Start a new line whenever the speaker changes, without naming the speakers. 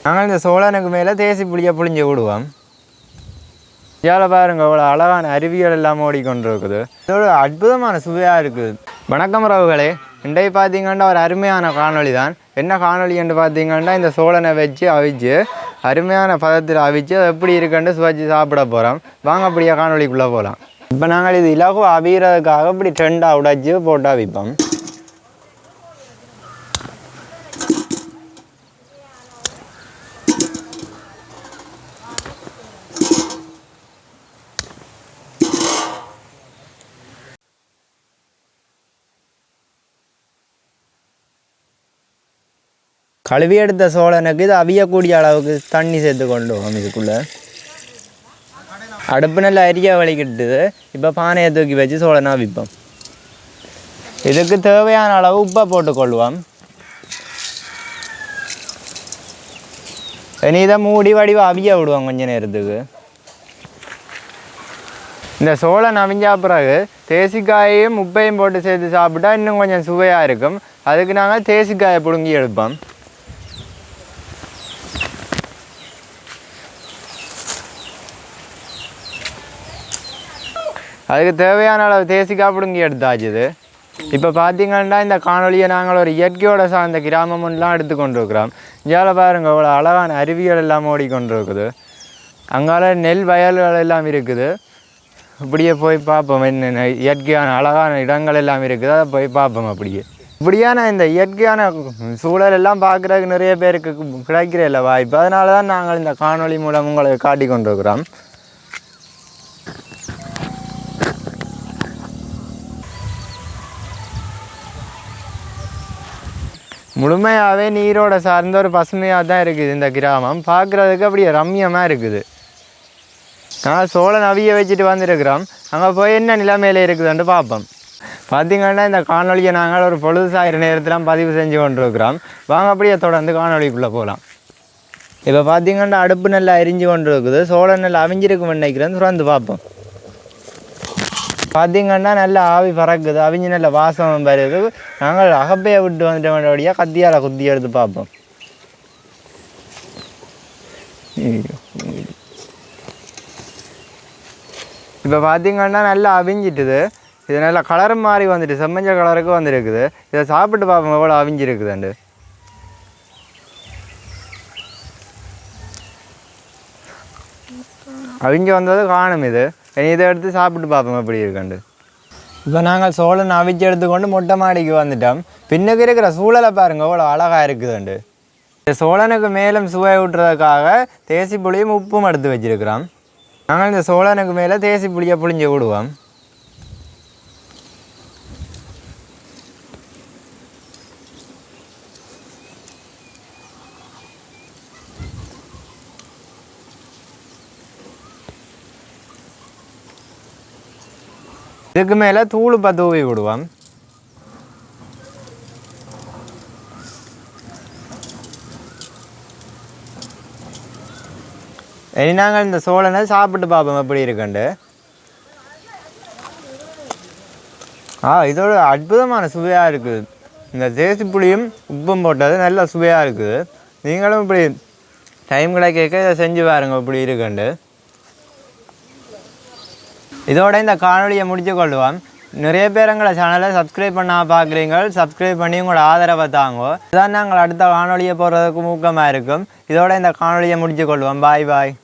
நாங்கள் இந்த சோழனுக்கு மேலே தேசி புளியை புளிஞ்சு விடுவோம் இதால் பாருங்க அவ்வளோ அழகான அருவிகள் எல்லாம் ஓடிக்கொண்டிருக்குது இதோட அற்புதமான சுவையாக இருக்குது வணக்கம் ரவுகளே இன்றைக்கு பார்த்தீங்கன்னா ஒரு அருமையான காணொளி தான் என்ன காணொளி என்று பார்த்தீங்கன்னா இந்த சோழனை வச்சு அவிச்சு அருமையான பதத்தில் அவிச்சு அது எப்படி இருக்குன்னு சுவைச்சு சாப்பிட போகிறோம் வாங்க அப்படியே காணொளிக்குள்ளே போகலாம் இப்போ நாங்கள் இது இலகு அவிகிறதுக்காக இப்படி ட்ரெண்டாக உடைச்சி போட்டு அவிப்போம் கழுவி எடுத்த சோழனுக்கு இது அவியக்கூடிய அளவுக்கு தண்ணி சேர்த்து கொண்டு போவோம் இதுக்குள்ளே. அடுப்பு நல்லா அரிய வலிக்கிட்டுது இப்போ பானையை தூக்கி வச்சு சோழனை அவிப்போம் இதுக்கு தேவையான அளவு உப்பை போட்டுக்கொள்வோம் இனி இதை மூடி வடிவ அவிய விடுவோம் கொஞ்ச நேரத்துக்கு. இந்த சோளம் அவிஞ்சா பிறகு தேசிக்காயையும் உப்பையும் போட்டு சேர்த்து சாப்பிட்டா இன்னும் கொஞ்சம் சுவையாக இருக்கும். அதுக்கு நாங்கள் தேசிக்காயை பிடுங்கி எடுப்போம். அதுக்கு தேவையான அளவு தேசி காப்பிடுங்க எடுத்தாச்சு இது. இப்போ பார்த்தீங்கன்னா இந்த காணொலியை நாங்கள் ஒரு இயற்கையோட சார்ந்த கிராமம் ஒன்றுலாம் எடுத்து கொண்டிருக்கிறோம் இந்தியாவில் பாருங்க இவ்வளோ அழகான அருவிகள் எல்லாம் ஓடிக்கொண்டு இருக்குது அங்கால நெல் வயல்கள் எல்லாம் இருக்குது. இப்படியே போய் பார்ப்போம் என்னென்ன இயற்கையான அழகான இடங்கள் எல்லாம் இருக்குது. அதை போய் பார்ப்போம் அப்படியே. இப்படியான இந்த இயற்கையான சூழல் எல்லாம் பார்க்குறதுக்கு நிறைய பேருக்கு கிடைக்கிற இல்லை வாய்ப்பு. அதனால தான் நாங்கள் இந்த காணொளி மூலம் உங்களுக்கு காட்டி கொண்டிருக்கிறோம் முழுமையாகவே நீரோட சார்ந்த ஒரு பசுமையாக தான் இருக்குது இந்த கிராமம். பார்க்குறதுக்கு அப்படியே ரம்மியமாக இருக்குது. நான் சோழன் அவிய வச்சுட்டு வந்திருக்கிறோம். அங்கே போய் என்ன நிலைமையில் இருக்குதுன்ட்டு பார்ப்போம். பார்த்தீங்கன்னா இந்த காணொலியை நாங்கள் ஒரு பொழுதுசாயிர நேரத்தில் பதிவு செஞ்சு கொண்டிருக்கிறோம். வாங்க அப்படியே தொடர்ந்து காணொலிக்குள்ளே போகலாம் இப்போ பார்த்தீங்கன்னா அடுப்பு நல்லா எரிஞ்சு கொண்டு இருக்குது சோழன் நல்லா அவிஞ்சிருக்கும் நினைக்கிறேன். துறந்து பார்ப்போம். பார்த்தீங்கன்னா நல்லா ஆவி பறக்குது அவிஞ்சு நல்ல வாசம் வருது நாங்கள் அகப்பையை விட்டு வந்துட்ட வேண்டிய கத்தியால் குத்தி எடுத்து பார்ப்போம் இப்போ பார்த்தீங்கன்னா நல்லா அவிஞ்சிட்டுது இது நல்லா கலர் மாதிரி வந்துட்டு செம்மஞ்ச கலருக்கு வந்துருக்குது இதை சாப்பிட்டு பார்ப்போம் எவ்வளோ அவிஞ்சிருக்குதுண்டு அவிஞ்சு வந்தது காணும் இது இனி இதை எடுத்து சாப்பிட்டு பார்ப்போம் எப்படி இருக்குண்டு இப்போ நாங்கள் சோளன் அவிச்சு எடுத்துக்கொண்டு மொட்டை மாடிக்கு வந்துட்டோம் பின்னுக்கு இருக்கிற சூழலை பாருங்க எவ்வளோ அழகாக இருக்குதுண்டு இந்த சோழனுக்கு மேலும் சுவை விட்டுறதுக்காக தேசி புளியும் உப்பும் எடுத்து வச்சிருக்கிறோம் நாங்கள் இந்த சோழனுக்கு மேலே தேசி புளியை புளிஞ்சு விடுவோம் இதுக்கு மேலே தூளுப்பை தூவி விடுவோம். இனி நாங்கள் இந்த சோழனை சாப்பிட்டு பார்ப்போம் எப்படி இருக்குண்டு ஆ இதோட அற்புதமான சுவையாக இருக்குது இந்த தேசி புளியும் உப்பும் போட்டது நல்ல சுவையாக இருக்குது நீங்களும் இப்படி டைம் கிடைக்க இதை செஞ்சு பாருங்கள் இப்படி இருக்குண்டு இதோட இந்த காணொலியை முடிச்சு கொள்வோம். நிறைய பேர் எங்களை சேனலை சப்ஸ்கிரைப் பண்ணால் பார்க்குறீங்க. சப்ஸ்கிரைப் பண்ணி உங்களோட ஆதரவை தாங்கோ. இதுதான் நாங்கள் அடுத்த காணொலியை போடுறதுக்கு ஊக்கமாக இருக்கும். இதோட இந்த காணொலியை முடிச்சு கொள்வோம். பாய் பாய்